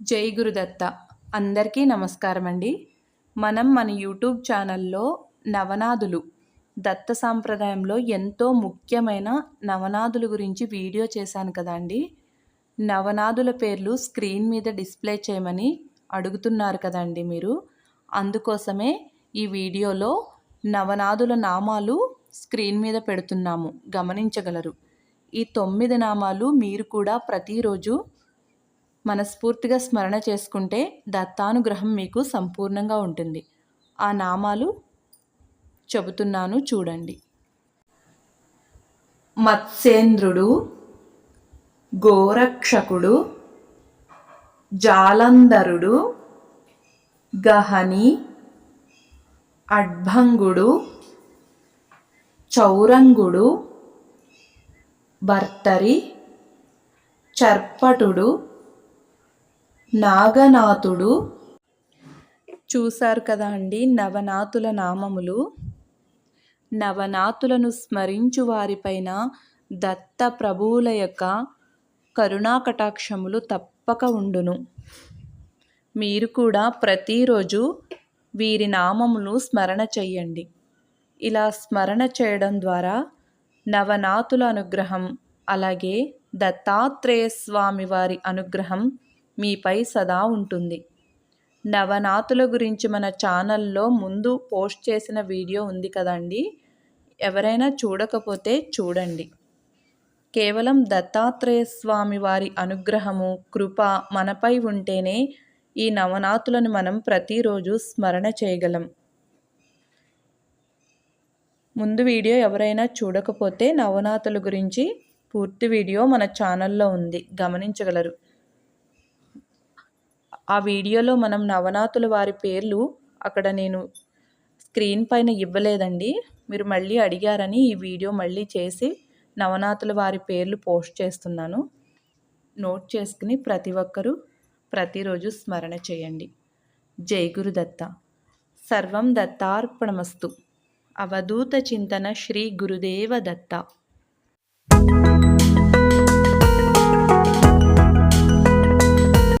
జై గురుదత్త. అందరికీ నమస్కారం అండి మనం మన యూట్యూబ్ ఛానల్లో నవనాదులు దత్త సాంప్రదాయంలో ఎంతో ముఖ్యమైన నవనాదుల గురించి వీడియో చేశాను కదా అండి నవనాదుల పేర్లు స్క్రీన్ మీద డిస్ప్లే చేయమని అడుగుతున్నారు కదండి మీరు. అందుకోసమే ఈ వీడియోలో నవనాదుల నామాలు స్క్రీన్ మీద పెడుతున్నాము. గమనించగలరు. ఈ తొమ్మిది నామాలు మీరు కూడా ప్రతిరోజు మనస్ఫూర్తిగా స్మరణ చేసుకుంటే దత్తానుగ్రహం మీకు సంపూర్ణంగా ఉంటుంది. ఆ నామాలు చెబుతున్నాను చూడండి. మత్స్యేంద్రుడు గోరక్షకుడు జాలంధరుడు గహని అడ్భంగుడు చౌరంగుడు భర్తరి చర్పటుడు నాగనాథుడు. చూశారు కదా అండి నవనాథుల నామములు. నవనాథులను స్మరించు వారిపైన దత్త ప్రభువుల యొక్క కరుణా కటాక్షములు తప్పక ఉండును. మీరు కూడా ప్రతిరోజు వీరి నామములు స్మరణ చెయ్యండి. ఇలా స్మరణ చేయడం ద్వారా నవనాథుల అనుగ్రహం అలాగే దత్తాత్రేయ స్వామి వారి అనుగ్రహం మీపై సదా ఉంటుంది. నవనాథుల గురించి మన ఛానల్లో ముందు పోస్ట్ చేసిన వీడియో ఉంది కదండి? ఎవరైనా చూడకపోతే చూడండి. కేవలం దత్తాత్రేయ స్వామి వారి అనుగ్రహము కృప మనపై ఉంటేనే ఈ నవనాథులను మనం ప్రతిరోజు స్మరణ చేయగలం. ముందు వీడియో ఎవరైనా చూడకపోతే నవనాథుల గురించి పూర్తి వీడియో మన ఛానల్లో ఉంది. గమనించగలరు. ఆ వీడియోలో మనం నవనాథుల వారి పేర్లు అక్కడ నేను స్క్రీన్ పైన ఇవ్వలేదండి. మీరు మళ్ళీ అడిగారని ఈ వీడియో మళ్ళీ చేసి నవనాథుల వారి పేర్లు పోస్ట్ చేస్తున్నాను. నోట్ చేసుకుని ప్రతి ఒక్కరూ ప్రతిరోజు స్మరణ చేయండి. జై గురుదత్త సర్వం దత్తార్పణమస్తు. అవధూత చింతన శ్రీ గురుదేవ దత్త.